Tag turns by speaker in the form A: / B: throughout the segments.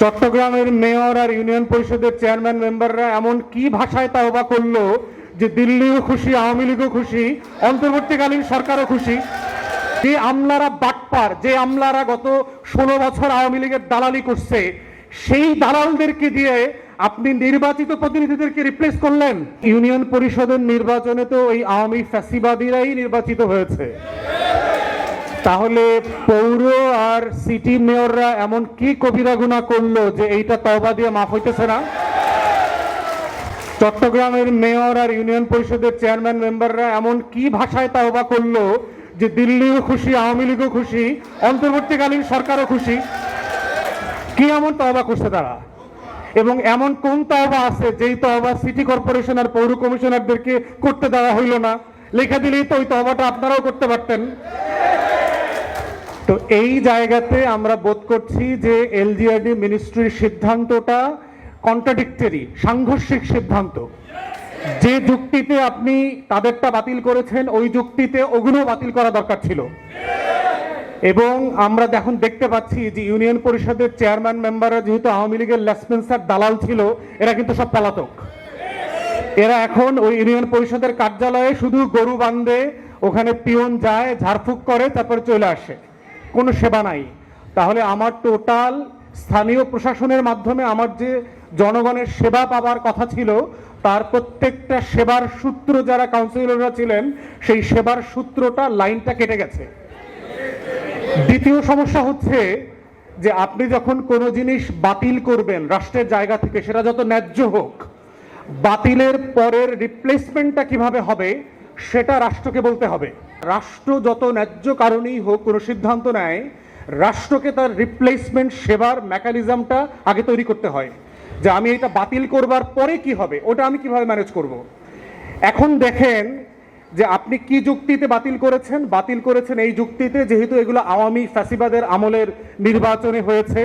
A: চট্টগ্রামের মেয়র আর ইউনিয়ন পরিষদের চেয়ারম্যান মেম্বাররা এমন কি ভাষায় তাওবা করল যে দিল্লিও খুশি, আওয়ামী লীগও খুশি, অন্তর্বর্তীকালীন সরকারও খুশি? যে আমলারা বাটপার, যে আমলারা গত ষোলো বছর আওয়ামী লীগের দালালি করছে, সেই দালালদেরকে দিয়ে আপনি নির্বাচিত প্রতিনিধিদেরকে রিপ্লেস করলেন? ইউনিয়ন পরিষদের নির্বাচনে তো ওই আওয়ামী ফ্যাসিবাদীরাই নির্বাচিত হয়েছে। তাহলে পৌর আর সিটি মেয়ররা এমন কি কবিরা গুণা করল যে এইটা তওবা দিয়ে মাফ হইতেছে না? চট্টগ্রামের মেয়র আর ইউনিয়ন পরিষদের চেয়ারম্যান মেম্বাররা এমন কি ভাষায় তাওবা করল যে দিল্লিও খুশি, আওয়ামী লীগও খুশি, অন্তর্বর্তীকালীন সরকারও খুশি? কি এমন তওবা করছে তারা? এবং এমন কোন তওবা আছে যেই তওবা সিটি কর্পোরেশন আর পৌর কমিশনারদেরকে করতে দেওয়া হইল না? লেখা দিলেই তো ওই তওবাটা আপনারাও করতে পারতেন। তো এই জায়গাতে আমরা বোধ করছি যে এলজিআরডি মিনিস্ট্রির সিদ্ধান্তটা কন্ট্রাডিক্টরি সাংঘর্ষিক সিদ্ধান্ত। যে যুক্তিতে আপনি তাদেরটা বাতিল করেছেন, ওই যুক্তিতে ওগুলো বাতিল করা দরকার ছিল। এবং আমরা এখন দেখতে পাচ্ছি যে ইউনিয়ন পরিষদের চেয়ারম্যান মেম্বাররা যেহেতু আওয়ামী লীগের লেসপেন্সার দালাল ছিল, এরা কিন্তু সব পলাতক। এরা এখন ওই ইউনিয়ন পরিষদের কার্যালয়ে শুধু গরু বান্ধে, ওখানে পিয়ন যায়, ঝাড়ফুঁক করে, তারপরে চলে আসে। কোনো সেবা নাই। তাহলে আমার টোটাল স্থানীয় প্রশাসনের মাধ্যমে আমার যে জনগণের সেবা পাবার কথা ছিল, তার প্রত্যেকটা সেবার সূত্র যারা কাউন্সিলররা ছিলেন, সেই সেবার সূত্রটা লাইনটা কেটে গেছে। দ্বিতীয় সমস্যা হচ্ছে যে আপনি যখন কোনো জিনিস বাতিল করবেন রাষ্ট্রের জায়গা থেকে, সেটা যত ন্যায্য হোক, বাতিলের পরের রিপ্লেসমেন্টটা কীভাবে হবে, সেটা রাষ্ট্রকে বলতে হবে। রাষ্ট্র যত ন্যায্য কারণেই হোক, কোনো সিদ্ধান্ত নেয়, রাষ্ট্রকে তার রিপ্লেসমেন্ট সেবার মেকানিজমটা আগে তৈরি করতে হয়। যে আমি এটা বাতিল করবার পরে কি হবে, ওটা আমি কীভাবে ম্যানেজ করব। এখন দেখেন যে আপনি কি যুক্তিতে বাতিল করেছেন? বাতিল করেছেন এই যুক্তিতে যেহেতু এগুলো আওয়ামী ফ্যাসিবাদের আমলের নির্বাচনে হয়েছে।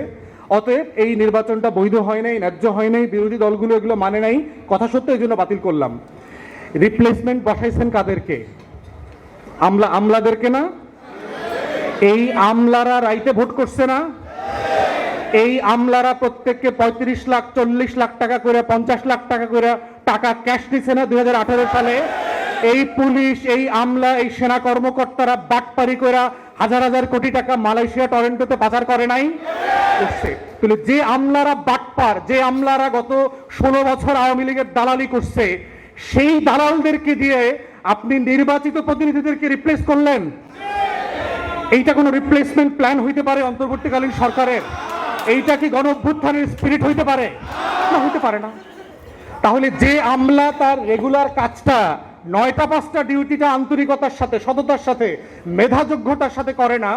A: অতএব এই নির্বাচনটা বৈধ হয় নাই, ন্যায্য হয় নাই, বিরোধী দলগুলো এগুলো মানে নাই, কথা সত্য এই জন্য বাতিল করলাম। রিপ্লেসমেন্ট বসাইছেন কাদেরকে? আমলা আমলাদেরকে না? এই আমলারা রাইতে ভোট করছে না? এই আমলারা প্রত্যেককে পঁয়ত্রিশ লাখ, চল্লিশ লাখ টাকা করে, পঞ্চাশ লাখ টাকা করে টাকা ক্যাশ নিছে না দুই সালে? এই পুলিশ, এই আমলা, এই সেনা কর্মকর্তারা বাটপারি করে হাজার হাজার কোটি টাকা মালয়েশিয়া টরেন্টোতে পাচার করে নাই? যে আমলারা বাটপার, যে আমলারা গত ষোলো বছর আওয়ামী লীগের দালালি করছে, সেই দালালদেরকে দিয়ে আপনি নির্বাচিত প্রতিনিধিদেরকে রিপ্লেস করলেন। এইটা কোনো রিপ্লেসমেন্ট প্ল্যান হইতে পারে অন্তর্বর্তীকালীন সরকারের। এইটা কি গণ অভ্যুত্থানের স্পিরিট হইতে পারে? না, হইতে পারে না। তাহলে যে আমলা তার রেগুলার কাজটা নয়টা পাঁচটা ডিউটিটা আন্তরিকতার সাথে, সততার সাথে, মেধাযোগ্যতার সাথে করে না,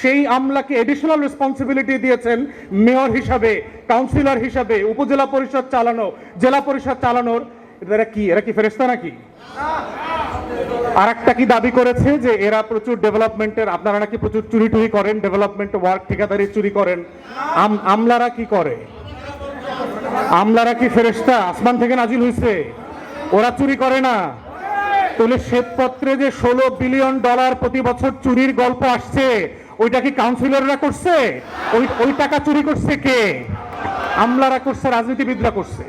A: সেই আমলাকে এডিশনাল রেসপন্সিবিলিটি দিয়েছেন মেয়র হিসাবে কাউন্সিলর হিসাবে, উপজেলা পরিষদ চালানো, জেলা পরিষদ চালানোর। এরা কি? এরা কি ফেরেস্তা নাকি? আর একটা কি দাবি করেছে যে এরা প্রচুর ডেভেলপমেন্টের, আপনারা নাকি প্রচুর চুরি টুরি করেন, ডেভেলপমেন্ট ওয়ার্ক ঠিকাদারি চুরি করেন। আমলারা কি করে? আমলারা কি ফেরেস্তা আসমান থেকে নাজিল হয়েছে ওরা চুরি করে না। তাহলে শ্বেতপত্রে যে ষোলো বিলিয়ন ডলার প্রতি বছর চুরির গল্প আসছে, ওইটা কি কাউন্সিলররা করছে? ওই ওই টাকা চুরি করছে কে? আমলারা করছে, রাজনীতিবিদরা করছে।